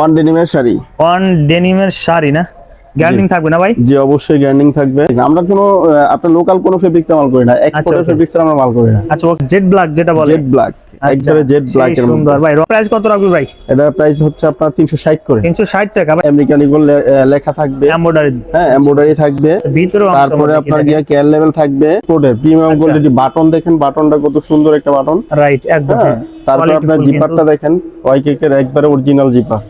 One ডেনিমের sari. One ডেনিমের শাড়ি না? গ্যারান্টিং থাকবে না ভাই? জি অবশ্যই থাকবে। আমরা কোনো আপনার লোকাল কোনো ফেব্রিক্স মাল করি না। এক্সপোর্টের okay. ফেব্রিক্স আমরা মাল করি না। আচ্ছা জেড ব্ল্যাক যেটা বলে। জেড ব্ল্যাক আচ্ছা, একবারে জেড ব্ল্যাক এর সুন্দর। ভাই প্রাইস কত রাখবে ভাই? এটা প্রাইস হচ্ছে আপনার 360 করে। তিনশো ষাট টাকা ভাই। আমেরিকান ইগল লেখা থাকবে। হ্যাঁ এমব্রয়ডারি থাকবে। ভিতরে তারপরে আপনার গিয়া কেয়ার লেভেল থাকবে। কোডের প্রিমিয়াম আচ্ছা। কোয়ালিটি বাটন দেখেন বাটনটা কত সুন্দর একটা বাটন রাইট একদম হ্যাঁ তারপরে আপনার জিপারটা দেখেন ওয়াই কেকের একবারে অরিজিনাল জিপার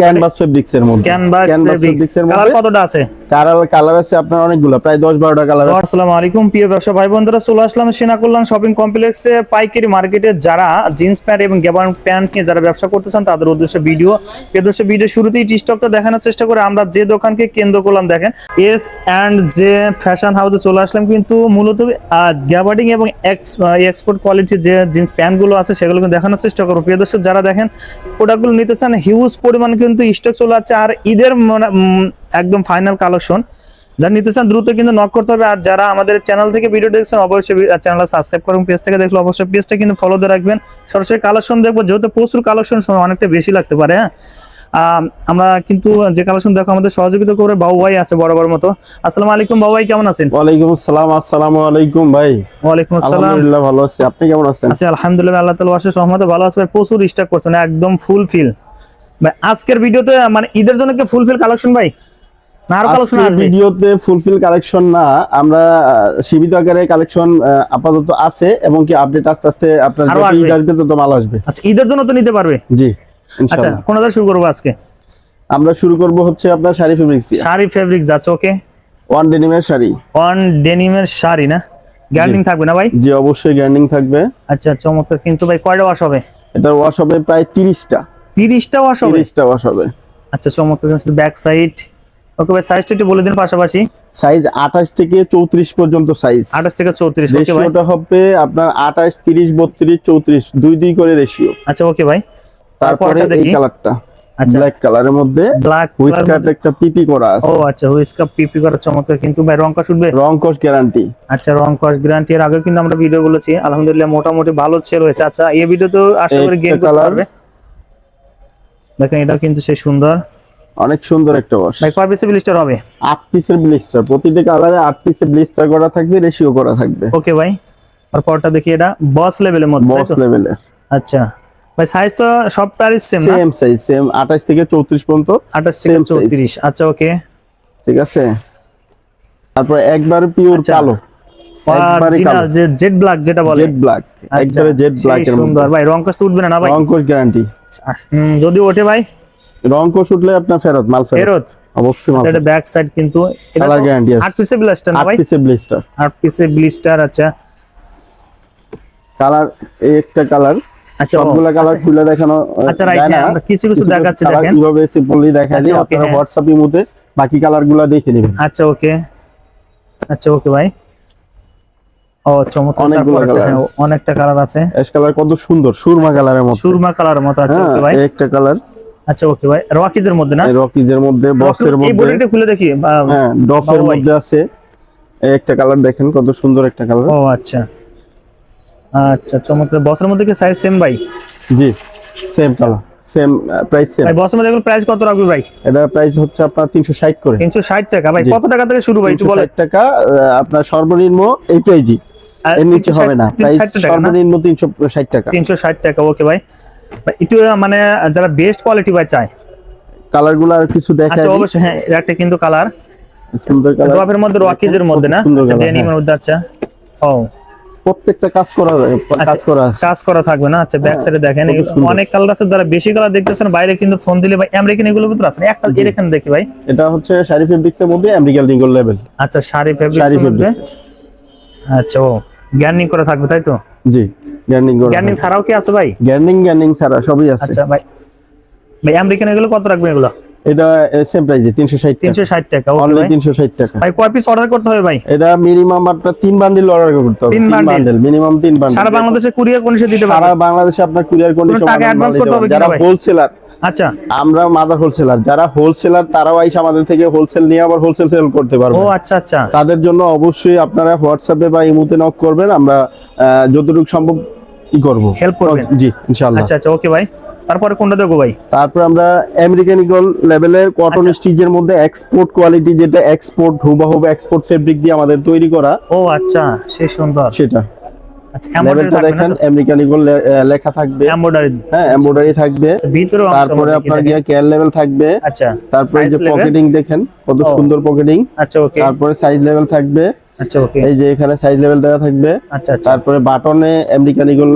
ক্যানভাস ফেব্রিক্স এর মধ্যে। ক্যানভাস ফেব্রিক্স এর মধ্যে কতটা আছে? কালার কালার আছে আপনার অনেকগুলো প্রায় 10 12টা কালার আছে। আসসালামু আলাইকুম প্রিয় ব্যবসা ভাই বন্ধুরা চলে আসলাম সেনা কল্যাণ শপিং কমপ্লেক্সে পাইকারি মার্কেটে যারা জিন্স প্যান্ট এবং গেবান প্যান্ট নিয়ে যারা ব্যবসা করতে চান তাদের উদ্দেশ্যে ভিডিও উদ্দেশ্যে ভিডিও শুরুতেই স্টকটা দেখানোর চেষ্টা করে। আমরা যে দোকানকে কেন্দ্র করলাম দেখেন এস অ্যান্ড যে ফ্যাশন হাউসে চলে আসলাম। কিন্তু মূলত গ্যাবার্ডিং এবং এক্সপোর্ট কোয়ালিটির যে জিন্স প্যান্টগুলো আছে সেগুলো কিন্তু দেখানোর চেষ্টা করব। প্রিয় দর্শক যারা দেখেন প্রোডাক্টগুলো নিতে চান হিউজ পরিমাণ কিন্তু স্টক চলে আছে আর ঈদের একদম ফাইনাল কালেকশন যারা নিতে চান দ্রুত কিন্তু নক করতে হবে। আর যারা আমাদের চ্যানেল থেকে ভিডিও দেখছেন অবশ্যই চ্যানেলটা সাবস্ক্রাইব করুন। পেজ থেকে দেখলে অবশ্যই পেজটা কিন্তু ফলো দিয়ে রাখবেন। সরাসরি কালেকশন দেখব। যেহেতু প্রচুর কালেকশন সময় অনেকটা বেশি লাগতে পারে হ্যাঁ? আমরা কিন্তু যে কালেকশন দেখো আমাদের সহযোগিতা করে বাবু ভাই আছে বরাবর মতো। আসসালামু আলাইকুম বাবু ভাই কেমন আছেন? ওয়ালাইকুম আসসালাম আসসালামু আলাইকুম ভাই। ওয়ালাইকুম আসসালাম। আলহামদুলিল্লাহ ভালো আছি। আপনি কেমন আছেন? আছি আলহামদুলিল্লাহ আল্লাহ তালা বাসের সহমতে ভালো আছে ভাই। প্রচুর স্টক করছেন একদম ফুল ফিল আজকের ভিডিওতে মানে ঈদের জন্য কি ফুল ফিল কালেকশন ভাই? না আরও কালেকশন আসবে? ভিডিওতে ফুলফিল কালেকশন না আমরা সীমিত আকারে কালেকশন আপাতত আছে এবং কি আপডেট আস্তে আস্তে আপনার আরও যত আসবে। ঈদ আসবে তত মাল আসবে। আচ্ছা ঈদের জন্য তো নিতে পারবে? জি আচ্ছা কোনটা শুরু করব আজকে? আমরা শুরু করব হচ্ছে আপনার শাড়ি ফেব্রিক্স দিয়ে। শাড়ি ফেব্রিক যাচ্ছে ওকে ওয়ান ডেনিমের শাড়ি। ওয়ান ডেনিমের শাড়ি না? গ্যারান্টিং থাকবে না ভাই? জি অবশ্যই থাকবে। আচ্ছা চমৎকার। কিন্তু ভাই কয়টা ওয়াশ হবে? এটা ওয়াশ হবে প্রায় তিরিশটা। তিরিশটা ওয়াশ হবে তিরিশটা ওয়াশ হবে আচ্ছা চমৎকার ব্যাক সাইড ওকে ভাই সাইজটা একটু বলে দিন পাশাপাশি। সাইজ আঠাশ থেকে চৌত্রিশ পর্যন্ত সাইজ আঠাশ থেকে চৌত্রিশ ওকে ভাই। রেশিওটা হবে আপনার আঠাশ তিরিশ বত্রিশ চৌত্রিশ দুই দুই করে রেশিও আচ্ছা ওকে ভাই। তারপরে এই কালারটা আচ্ছা। ব্ল্যাক কালারের মধ্যে ব্ল্যাক কাট একটা পিপি করা আছে। ও আচ্ছা হুইস্কা পিপি করা চমৎকার। কিন্তু ভাই রং কষ উঠবে? রং কস গ্যারান্টি আচ্ছা রং কষ গ্যারান্টি এর আগে কিন্তু আমরা ভিডিও বলেছি। আলহামদুলিল্লাহ মোটামুটি ভালো সেল হয়েছে। আচ্ছা এই ভিডিও তো আশা করি গেম করতে পারবে। দেখেন এটা কিন্তু সেই সুন্দর। অনেক সুন্দর একটা ওয়াশ ভাই কয় পিসে ব্লিস্টার হবে? আট পিসের ব্লিস্টার প্রতিটা কালারে আট পিসের ব্লিস্টার করা থাকবে রেশিও করা থাকবে। ওকে ভাই। আর পরটা দেখি এটা বস লেভেলের মধ্যে তো? লেভেলে আচ্ছা। ভাই সাইজ তো সব প্যারিস সেম না? সেম সাইজ সেম আঠাশ থেকে চৌত্রিশ পর্যন্ত আঠাশ থেকে same size। চৌত্রিশ। আচ্ছা ওকে ঠিক আছে? তারপর একবার পিওর আচ্ছা। কালো। একবারে কালো। জেড ব্ল্যাক যেটা বলে। জেড ব্ল্যাক আচ্ছা, একবারে জেড ব্ল্যাক এর সুন্দর। ভাই রং কষ্ট উঠবে না না ভাই? রং কোষ গ্যারান্টি যদি ওঠে ভাই। রং কোষ উঠলে আপনার ফেরত মাল ফেরত। অবশ্যই মাল এটা ব্যাক সাইড কিন্তু এটা guarantee আছে। আট পিসে ব্লাস্টার না ভাই? পিসের ব্লিস্টার আট পিসে ব্লিস্টার আচ্ছা। কালার এই একটা কালার আচ্ছা সবগুলা কালার খুলে দেখানো আচ্ছা, হ্যাঁ, আমরা কিছু কিছু দেখাচ্ছি, দেখেন। কীভাবে সিম্পলি দেখা দিই। আচ্ছা, আপনারা হ্যাঁ। এর মধ্যে বাকি কালারগুলা দেখে নেবেন। আচ্ছা ওকে আচ্ছা ওকে ভাই। ও। অনেকটা কালার আছে। অ্যাশ কালার কত সুন্দর সুরমা কালারের সুরমা কালার মতো আছে হ্যাঁ ভাই। একটা কালার আচ্ছা ওকে ভাই। রকিদের মধ্যে না? মধ্যে বক্সের এই বডিটা খুলে দেখি হ্যাঁ ডফের মধ্যে আছে। একটা কালার দেখেন কত সুন্দর একটা কালার ও আচ্ছা। আচ্ছা চমৎকার। মধ্যে কি সাইজ সেম ভাই? জি same colour same price same ভাই বসের মধ্যে প্রাইস কত রাখবে ভাই? এটা প্রাইস হচ্ছে আপনার 360 করে। তিনশো ষাট টাকা। ভাই কত টাকা থেকে শুরু ভাই একটু বলে 360 টাকা আপনার সর্বনিম্ন এই প্রাইজই এর নিচে হবে না প্রাইস 360? সর্বনিম্ন 360 টাকা। তিনশো ষাট টাকা ওকে ভাই মানে যারা বেস্ট কোয়ালিটি ভাই চায়। কালারগুলো আর কিছু দেখা আচ্ছা অবশ্যই হ্যাঁ একটা কিন্তু কালার সুন্দর কালার ড্রপের মধ্যে রকিজের মধ্যে না? আচ্ছা ডেনিমের হ্যাঁ। মধ্যে আচ্ছা। ও প্রত্যেকটা কাজ করা কাজ করা কাজ করা থাকবে না? আচ্ছা ব্যাক সাইডে দেখেন। অনেক কালার আছে যারা বেশি কালার দেখতেছেন বাইরে কিন্তু ফোন দিলে ভাই আমেরিকান এগুলোর ভিতরে আছে একটা দেখি ভাই। এটা হচ্ছে শাড়ি ফেব্রিক্স এর মধ্যে আমেরিকান রিঙ্গল লেভেল আচ্ছা শাড়ি ফেব্রিক্সের ফেব্রিক্স আচ্ছা ও। গ্যার্নিং করা থাকবে তাই তো? জি গ্যান্ডিং করা গ্যার্নিং ছাড়াও কি আছে ভাই? গ্যান্ডিং গ্যান্ডিং ছাড়া সবই আছে। আচ্ছা ভাই। ভাই আমেরিকান এগুলো কত রাখবেন এগুলো? এটা সেম প্রাইসে 360 তিনশো ষাট টাকা। ওকে অনলি ভাই। 360 টাকা। ভাই কয় পিস অর্ডার করতে হবে ভাই? এটা মিনিমাম আপনার তিন বান্ডিল অর্ডার করতে হবে। তিন তিন bundle? বান্ডিল মিনিমাম তিন বান্ডিল সারা বাংলাদেশে কুরিয়ার কন্ডিশন দিতে পারবে? সারা বাংলাদেশে আপনার কুরিয়ার কন্ডিশন টাকা advance করতে হবে কিনা যারা? হোলসেলার আচ্ছা। আমরা মাদার হোলসেলার যারা হোলসেলার তারাও আইসা আমাদের থেকে হোলসেল নিয়ে আবার হোলসেল সেল করতে পারবে। ও আচ্ছা আচ্ছা। তাদের জন্য অবশ্যই আপনারা হোয়াটসঅ্যাপে বা ইমোতে নক করবেন আমরা যতটুকু সম্ভব কি করব। Help করবেন। জি ইনশাআল্লাহ। আচ্ছা আচ্ছা ওকে ভাই তারপরে কোনটা দেখো ভাই? তারপর আমরা আমেরিকান ইগল লেভেলের কটন। স্টিচের মধ্যে এক্সপোর্ট কোয়ালিটি যেটা এক্সপোর্ট হুবাহুব এক্সপোর্ট ফেব্রিক দিয়ে আমাদের তৈরি করা। ও আচ্ছা সে সুন্দর। সেটা। লেভেলটা দেখেন আমেরিকান ইগল লেখা থাকবে। এমব্রয়ডারি হ্যাঁ এমব্রয়ডারি থাকবে। ভিতরে তারপরে আপনার গিয়ে কেয়ার লেভেল থাকবে। আচ্ছা তারপরে যে পকেটিং দেখেন কত সুন্দর পকেটিং আচ্ছা ওকে তারপরে সাইজ লেভেল থাকবে। আচ্ছা ওকে এই যে এখানে সাইজ লেভেল দেওয়া থাকবে। আচ্ছা আচ্ছা। তারপরে বাটনে আমেরিকান ইগল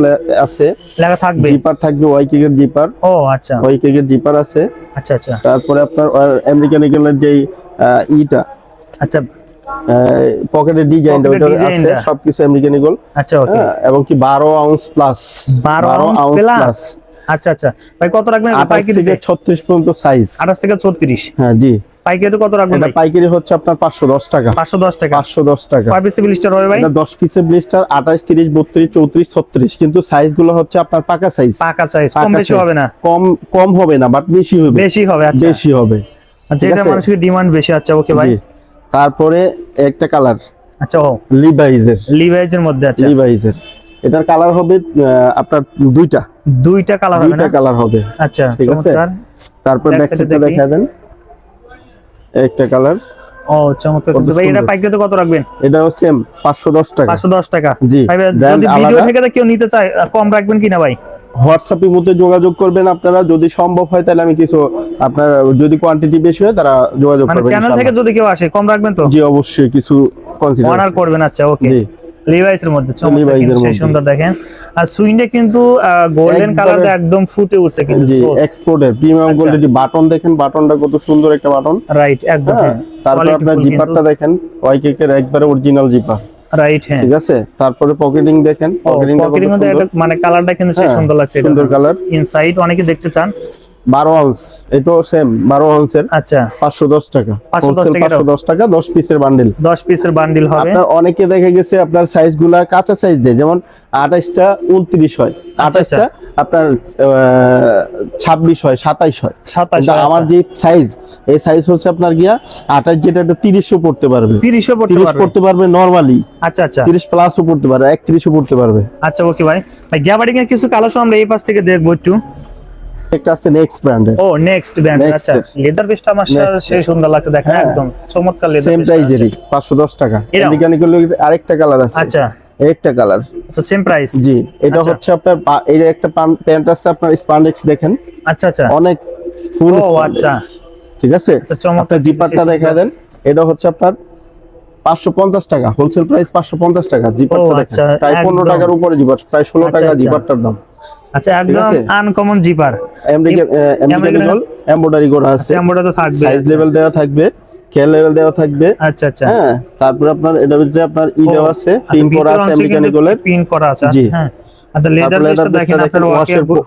আছে। লেখা থাকবে? জিপার থাকবে ওয়াই কেকের জিপার ও আচ্ছা। ওয়াই কেকের জিপার আছে। আচ্ছা আচ্ছা। তারপরে আপনার আমেরিকান ইগলের আহ, ইটা। আচ্ছা পকেটের ডিজাইনটা ওটা আছে সবকিছু আমেরিকান ইগল আচ্ছা ওকে হ্যাঁ, এবং কি বারো আউন্স প্লাস বারো আউন্স প্লাস আচ্ছা আচ্ছা। ভাই কত রাখবেন পাইকারি থেকে ছত্রিশ পর্যন্ত সাইজ আঠাশ থেকে ছত্রিশ। হ্যাঁ জি। পাইকারি কত রাখবেন এটা পাইকারি হচ্ছে আপনার পাঁচশো দশ টাকা। পাঁচশো দশ টাকা। পাঁচশো দশ টাকা। কয় পিসে বিলিস্টার হবে ভাই? এটা দশ পিসের ব্লিস্টার আঠাশ তিরিশ বত্রিশ চৌত্রিশ ছত্রিশ। কিন্তু সাইজগুলো হচ্ছে আপনার পাকা সাইজ পাকা সাইজ কম বেশি হবে না। কম কম হবে না বাট বেশি হবে। বেশি হবে আচ্ছা। বেশি হবে। আচ্ছা এটা মানুষের ডিমান্ড বেশি আচ্ছা ওকে ভাই। তারপরে একটা কালার আচ্ছা ও। লিভাইজের লিভাইজ এর মধ্যে আচ্ছা। লিভাইজের এটার কালার হবে আপনার দুইটা। দুইটা কালার হবে দুইটা কালার হবে। আচ্ছা ঠিক আছে? তারপর ব্যাক সাইডটা দেখা। দেন। একটা কালার। ও চমৎকার। ভাই এটা সুন্দর। পাইকারি কত রাখবেন? এটাও সেম পাঁচশো দশ টাকা। পাঁচশো দশ টাকা। জি, ভাই যদি ভিডিও। থেকে কেউ নিতে চায় আহ, কম রাখবেন কিনা ভাই? হোয়াটসঅ্যাপের মধ্যে যোগাযোগ করবেন আপনারা। যদি সম্ভব হয় তাহলে আমি কিছু আপনার যদি কোয়ান্টিটি বেশি হয় তারা যোগাযোগ মানে করবেন চ্যানেল থেকে যদি কেউ আসে কম রাখবেন তো? জি অবশ্যই কিছু কনসিডার অনার করবেন আচ্ছা ওকে জি। লিভাইস এর মধ্যে চমৎকার এর। সুন্দর দেখেন। আর সুইন্ডে কিন্তু গোল্ডেন একবারে- কালার একদম ফুটে উঠছে কিন্তু এক্সপোর্টের প্রিমিয়াম। কোয়ালিটি বাটন দেখেন বাটনটা কত সুন্দর একটা বাটন রাইট একদম হ্যাঁ তারপর আপনার জিপারটা দেখেন ওয়াই কেকের একবারে অরিজিনাল জিপার রাইট হ্যাঁ ঠিক আছে? তারপরে পকেটিং দেখেন। একটা মানে কালারটা কিন্তু সেই হ্যাঁ, সুন্দর লাগছে সুন্দর কালার ইনসাইড অনেকে দেখতে চান। বারো আউন্স এটাও সেম বারো আউন্সের আচ্ছা। পাঁচশো দশ টাকা। 510 টাকা পাঁচশো দশ টাকা দশ পিসের বান্ডেল 10 পিসের বান্ডিল হবে। আপনার অনেকে দেখা গেছে আপনার সাইজগুলা কাঁচা সাইজ দেয়। যেমন আঠাশটা উনত্রিশ হয়। আচ্ছা। আঠাশটা আপনার ছাব্বিশ হয় সাতাইশ হয়। 27 কিন্তু আমার যে সাইজ এই সাইজ হচ্ছে আপনার গিয়া আঠাশ যেটা এটা তিরিশও পড়তে পারবে। 30 পড়তে তিরিশ পড়তে পারবে নর্মালি আচ্ছা আচ্ছা। তিরিশ প্লাসও পড়তে পারবে একত্রিশও পড়তে পারবে। আচ্ছা ওকে ভাই ভাই গ্যাবার্ডিং এর কিছু কালেকশন আমরা এই পাশ থেকে দেখব একটু। একটা আছে নেক্সট ব্র্যান্ডের ও নেক্সট ব্যান্ড Next আচ্ছা। লেদার পিসটা আমার সেই সুন্দর লাগছে দেখেন হ্যাঁ। একদম। চমৎকার লেদার সেম প্রাইজেরই পাঁচশো দশ টাকা। এটাও? আরেকটা কালার আছে। আচ্ছা। একটা কালার। আচ্ছা সেম প্রাইস জি এটা আচ্ছা। হচ্ছে আপনার এই যে একটা প্যান্ট আছে আপনার স্পান্ডেক্স দেখেন। আচ্ছা আচ্ছা। অনেক ফুল ও, আচ্ছা। ঠিক আছে? আচ্ছা, আপনার জিপারটা বিশেষ দেখা দেন। এটা হচ্ছে আপনার পাঁচশো পঞ্চাশ টাকা হোলসেল প্রাইস পাঁচশো পঞ্চাশ টাকা জিপারটা দেখেন। আচ্ছা, প্রায় পনেরো একদম। টাকার উপরে জিপার প্রায় ষোলো আচ্ছা, টাকা। জিপারটার দাম। আচ্ছা একদম uncommon zipper American American- embroidery করা আছে। আচ্ছা তো থাকবে। সাইজ লেভেল দেওয়া থাকবে। লেভেল দেওয়া থাকবে। আচ্ছা আচ্ছা। হ্যাঁ তারপর আপনার এটার ভিতরে আপনার ই দেওয়া আছে পিন করা আছে পিন করা আছে আচ্ছা হ্যাঁ। আচ্ছা লেদার তারপর পিসটা দেখেন আপনার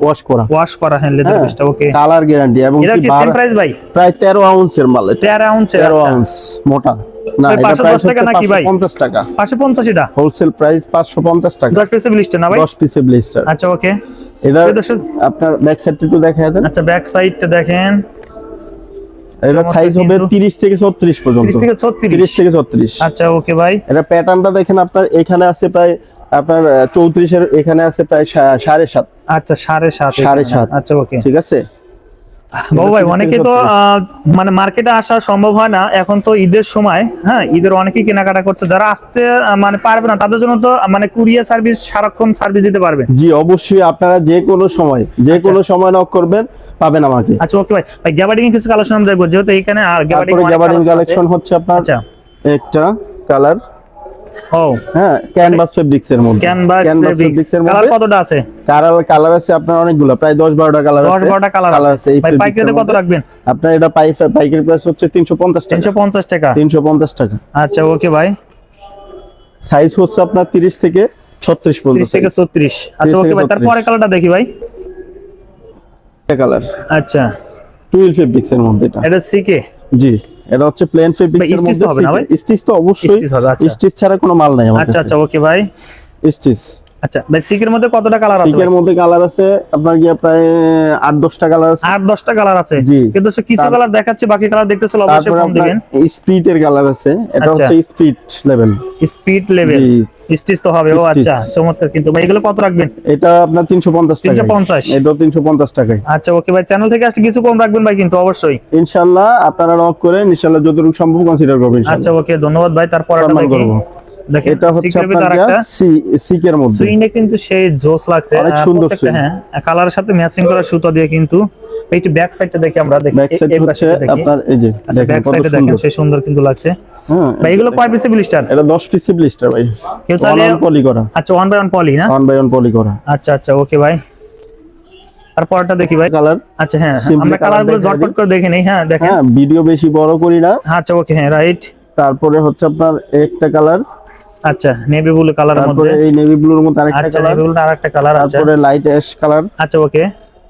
ওয়াশ করা। ওয়াশ করা হ্যাঁ লেদার হ্যাঁ, ওকে কালার গ্যারান্টি এবং কি কি সেম প্রাইস ভাই? প্রায় তেরো আউন্সের মাল 13 আউন্সের তেরো আচ্ছা। আউন্স মোটা। না ভাই, এটা 510 প্রাইস টাকা নাকি ভাই? পঞ্চাশ টাকা। 550 এটা? হোলসেল প্রাইস পাঁচশো পঞ্চাশ টাকা। 10 পিসের লিস্টে না ভাই? আচ্ছা ওকে এটা আপনার ব্যাক সাইডটা একটু দেখা দেন। আচ্ছা ব্যাক সাইডটা দেখেন। এটা সাইজ হবে কিন্তু। তিরিশ থেকে ছত্রিশ পর্যন্ত। 30 থেকে 36 তিরিশ থেকে ছত্রিশ। আচ্ছা ওকে ভাই এটা প্যাটার্নটা দেখেন আপনার এখানে আছে প্রায় আপনার চৌত্রিশের এখানে আছে প্রায় সা- সাড়ে সাত। আচ্ছা সাড়ে সাত সাড়ে এখানে। সাত। আচ্ছা ওকে ঠিক আছে? বাবু ভাই অনেকে তো মানে মার্কেটে আসা সম্ভব হয় না। এখন তো ঈদের সময় হ্যাঁ ঈদের অনেকেই কেনাকাটা করছে। যারা আসতে মানে পারবে না তাদের জন্য তো মানে কুরিয়ার সার্ভিস সারাক্ষণ সার্ভিস দিতে পারবে। জি অবশ্যই আপনারা যে কোনো সময় যে কোনো সময় নক করবেন পাবেন আমাকে। আচ্ছা ওকে ভাই। ভাই গ্যাবার্ডিং কিছু কালেকশন দেখব যেহেতু এখানে আর গ্যাবার্ডিং কালেকশন হচ্ছে আপনার আচ্ছা। একটা কালার ও। হ্যাঁ ক্যানভাস ফেব্রিক্স এর মধ্যে। ক্যানভাস ফেব্রিক্স এর মধ্যে। কতটা আছে? কালার কালার আছে আপনার অনেকগুলো প্রায় 10 12টা কালার 10 12টা কালার আছে। ভাই পাইকারিতে কত রাখবেন? আপনার এটা পাই পাইকারি প্রাইস হচ্ছে 350 টাকা। 350 টাকা? 350 টাকা। আচ্ছা ওকে ভাই। সাইজ হচ্ছে আপনার 30 থেকে 36 পর্যন্ত 30 থেকে 36 আচ্ছা ওকে ভাই তারপরে কালারটা দেখি ভাই। কালার আচ্ছা। টুইল ফেব্রিক্স এর মধ্যে এটা। এটা সিকে জি। এটা হচ্ছে প্লেন ফেব্রিক্স এর মধ্যে হবে না ভাই? স্টিচ তো অবশ্যই। আচ্ছা। স্টিচ ছাড়া কোনো মাল নাই আমাদের আচ্ছা আচ্ছা ওকে ভাই। স্টিচ। আচ্ছা ভাই সিকের মধ্যে কতটা কালার আছে সিকের মধ্যে কালার আছে আপনার কি প্রায় 8 10টা কালার আছে। আট দশটা কালার আছে। কিন্তু সে কিছু কালার দেখাচ্ছে বাকি কালার দেখতেছিল অবশ্যই কম দিবেন স্পিড এর কালার আছে। এটা আচ্ছা। হচ্ছে speed level speed level stitch তো হবে ও আচ্ছা চমৎকার কিন্তু। ভাই এগুলো কত রাখবেন? এটা আপনার তিনশো পঞ্চাশ টাকা 350 এটা তিনশো পঞ্চাশ টাকায়। আচ্ছা ওকে ভাই চ্যানেল থেকে আসলে কিছু কম রাখবেন ভাই কিন্তু অবশ্যই। ইনশাল্লাহ আপনারা রক করে ইনশাল্লাহ যতটুকু সম্ভব কনসিডার করবেন আচ্ছা ওকে ধন্যবাদ ভাই তারপর করব। দেখেন এটা হচ্ছে সিক্রেট ভিতর আপনার আরেকটা সিকের মধ্যে। সুইনে কিন্তু সেই জোস লাগছে। অনেক সুন্দর হ্যাঁ কালারের সাথে ম্যাচিং করা সুতো দিয়ে কিন্তু এইটি ব্যাক সাইডটা দেখি আমরা দেখি। ব্যাক সাইড এই হচ্ছে আপনার এই যে আচ্ছা ব্যাক সাইডে দেখেন সুন্দর। সেই সুন্দর কিন্তু লাগছে। হ্যাঁ ভাই এগুলো কয় পিসে ব্লিস্টার এটা 10 পিসি ব্লিস্টার ভাই। কেউ ওয়ান চাইলে পলি করা। আচ্ছা ওয়ান বাই ওয়ান পলি না? ওয়ান বাই ওয়ান পলি করা। আচ্ছা আচ্ছা ওকে ভাই। তারপরটা দেখি ভাই। কালার আচ্ছা হ্যাঁ হ্যাঁ, আমরা ঝটপট করে দেখে নেই হ্যাঁ দেখেন। হ্যাঁ ভিডিও বেশি বড় করি না। আচ্ছা ওকে হ্যাঁ রাইট তারপরে হচ্ছে আপনার একটা কালার আচ্ছা নেভি ব্লু তারপরে মধ্যে। এই নেভি ব্লুর মধ্যে আরেকটা কালার নেভি ব্লু আরেকটা কালার আচ্ছা। তারপরে লাইট অ্যাশ কালার আচ্ছা ওকে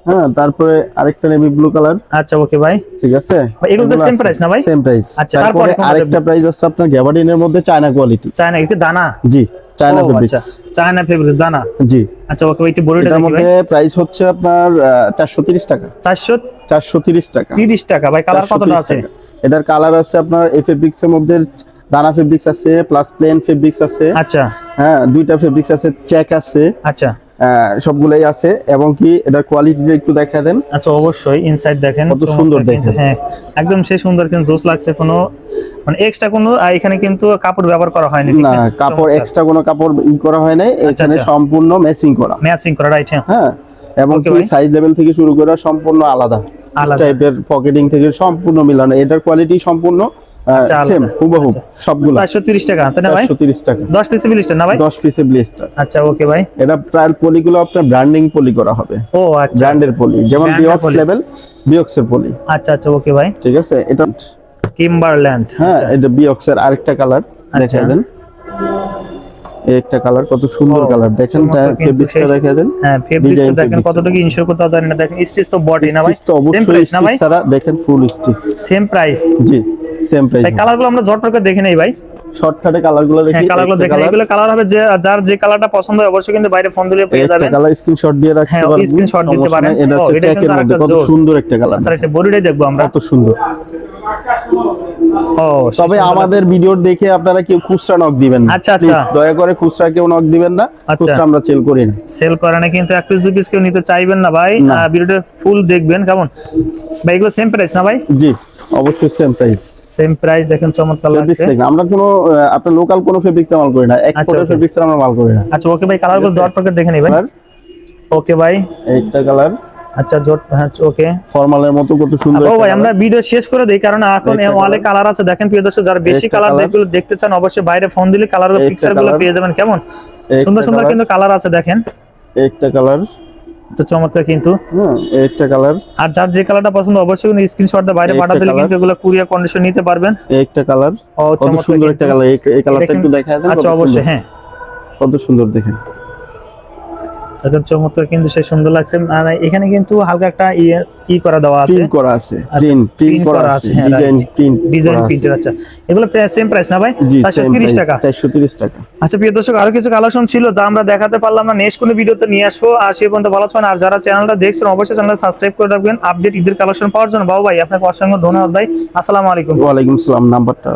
হ্যাঁ তারপরে আরেকটা নেভি ব্লু কালার আচ্ছা ওকে ভাই ঠিক আছে? এগুলো তো same price না ভাই? সেম প্রাইস আচ্ছা, তারপরে আরেকটা প্রাইস আছে আপনার গ্যাবার্ডিনের মধ্যে চায়না কোয়ালিটি চায়না একটু দানা? জি চায়না ফেব্রিক্স চায়না ফেব্রিক্স দানা? জি। আচ্ছা ওকে ওইটি বড়িটা দেখি মধ্যে প্রাইস হচ্ছে আপনার চারশো তিরিশ টাকা। চারশো চারশো তিরিশ টাকা। তিরিশ টাকা ভাই কালার কতটা আছে? এটার কালার আছে আপনার এই এর মধ্যে দানা ফেব্রিক্স আছে প্লাস প্লেন ফেব্রিক্স আছে। আচ্ছা। হ্যাঁ দুইটা ফেব্রিক্স আছে চেক আছে। আচ্ছা। সবগুলাই আছে এবং কি এটার কোয়ালিটিটা একটু দেখা দেন। আচ্ছা অবশ্যই ইনসাইড দেখেন কত সুন্দর দেখেন। হ্যাঁ একদম সেই সুন্দর কিন্তু জোস লাগছে কোনো মানে এক্সট্রা কোনো এখানে কিন্তু কাপড় ব্যবহার করা হয়নি না কাপড় এক্সট্রা কোনো কাপড় ই করা হয় নাই এখানে আচ্ছা। সম্পূর্ণ ম্যাচিং করা। ম্যাচিং করা রাইট হ্যাঁ। হ্যাঁ এবং কি সাইজ লেভেল থেকে শুরু করে সম্পূর্ণ আলাদা। আলাদা। টাইপের পকেটিং থেকে সম্পূর্ণ মিলানো এটার কোয়ালিটি সম্পূর্ণ আচ্ছা, সেম হুবহু আচ্ছা। সবগুলো। চারশো তিরিশ টাকা তাই না ভাই? চারশো তিরিশ টাকা। দশ পিসে বিলিস্টার না ভাই? দশ পিসে ব্লেস্টার আচ্ছা ওকে ভাই। এটা প্রায় পলিগুলো আপনার ব্র্যান্ডিং পলি করা হবে। ও আচ্ছা। ব্র্যান্ডের পলি যেমন বিওক্স। লেভেল বিওক্স পলি আচ্ছা আচ্ছা ওকে ভাই। ঠিক আছে? এটা কিম্বারল্যান্ড হ্যাঁ এটা বিওক্স আরেকটা কালার আচ্ছা। দেন। একটা কালার কত সুন্দর কালার দেখেন ফেব্রিক্সটা দেন। হ্যাঁ ফেব্রিক্সটা দেখেন কতটুকু ইনশিওর করতে না। দেখেন স্টিচ তো বডি না ভাই? সেম প্রাইস না ভাই? স্টিচ দেখেন ফুল স্টিচ সেম প্রাইস জি। সেম প্রাইস কালারগুলো আমরা ঝটপট করে দেখে নেই ভাই। শর্টকাটে কালারগুলো দেখি কালারগুলো দেখেন এগুলো কালার হবে যে যার যে কালারটা পছন্দ হয় অবশ্যই কিন্তু বাইরে ফোন দিলে পেয়ে যাবেন। কালার স্ক্রিনশট দিয়ে রাখতে হ্যাঁ, পারবেন screenshot দিতে পারেন। এটা হচ্ছে মধ্যে কত সুন্দর একটা কালার স্যার একটা বডিটাই দেখব আমরা। কত সুন্দর। ও তবে আমাদের ভিডিওর দেখে আপনারা কেউ খুচরা নক দিবেন না। আচ্ছা, আচ্ছা। দয়া করে খুচরা কেউ নক দিবেন না। আচ্ছা। খুচরা আমরা সেল করি না। সেল করে না কিন্তু এক পিস দুই পিস কেউ নিতে চাইবেন না ভাই। ভিডিওটা ফুল দেখবেন কেমন? ভাই এগুলো সেম প্রাইস না ভাই? জি। অবশ্যই সেম প্রাইস সেম প্রাইস দেখেন চমৎকার লাগছে। আমরা কোনো আহ, আপনার লোকাল কোনো ফেব্রিক্স মাল করি না এক্সপোর্টের okay. ফেব্রিক্স আমরা মাল করি না। আচ্ছা ওকে ভাই কালারগুলো জট পকেট দেখে কালার ওকে ভাই। একটা কালার আচ্ছা জট হ্যাঁ ওকে। ফর্মালের মতো কত সুন্দর ও ভাই আমরা ভিডিও শেষ করে দিই কারণ এখন ওয়ালে কালার আছে। দেখেন প্রিয় দর্শক যারা বেশি কালার। দেখগুলো দেখতে চান অবশ্যই বাইরে ফোন দিলে কালার একটা পিকচার পেয়ে যাবেন। কেমন? সুন্দর সুন্দর কিন্তু কালার আছে দেখেন। একটা কালার চমৎকার কিন্তু। একটা কালার। আর যার যে কালারটা পছন্দ অবশ্যই কিন্তু স্ক্রিনশট দিয়ে বাইরে পাঠাতে পাঠা দিলে কিন্তু এগুলো কুরিয়ার কন্ডিশন নিতে পারবেন। একটা কালার। ও চমৎকার একটা কালার। এই কালারটা একটু দেন আচ্ছা অবশ্যই হ্যাঁ। কত সুন্দর দেখেন। একদম চমৎকার কিন্তু সে সুন্দর লাগছে। আর এখানে কিন্তু হালকা একটা ই করা দেওয়া আছে। প্রিন্ট করা আছে। প্রিন্ট প্রিন্ট করা আছে। ডিজাইন প্রিন্ট ডিজাইন প্রিন্টের আচ্ছা। এগুলো সেম প্রাইস না ভাই? জি চারশো তিরিশ টাকা। 430 টাকা। আচ্ছা প্রিয় দর্শক আরও কিছু কালেকশন ছিল যা আমরা দেখাতে পারলাম না। নেক্সট কোনো ভিডিওতে নিয়ে আসব। আর সেই পর্যন্ত ভালো থাকবেন। আর যারা চ্যানেলটা দেখছেন অবশ্যই চ্যানেলটা সাবস্ক্রাইব করে রাখবেন। আপডেট ঈদের কালেকশন পাওয়ার জন্য। বাবু ভাই আপনাকে অসংখ্য ধন্যবাদ ভাই। আসসালামু আলাইকুম। ওয়ালাইকুম আসসালাম। নাম্বারটা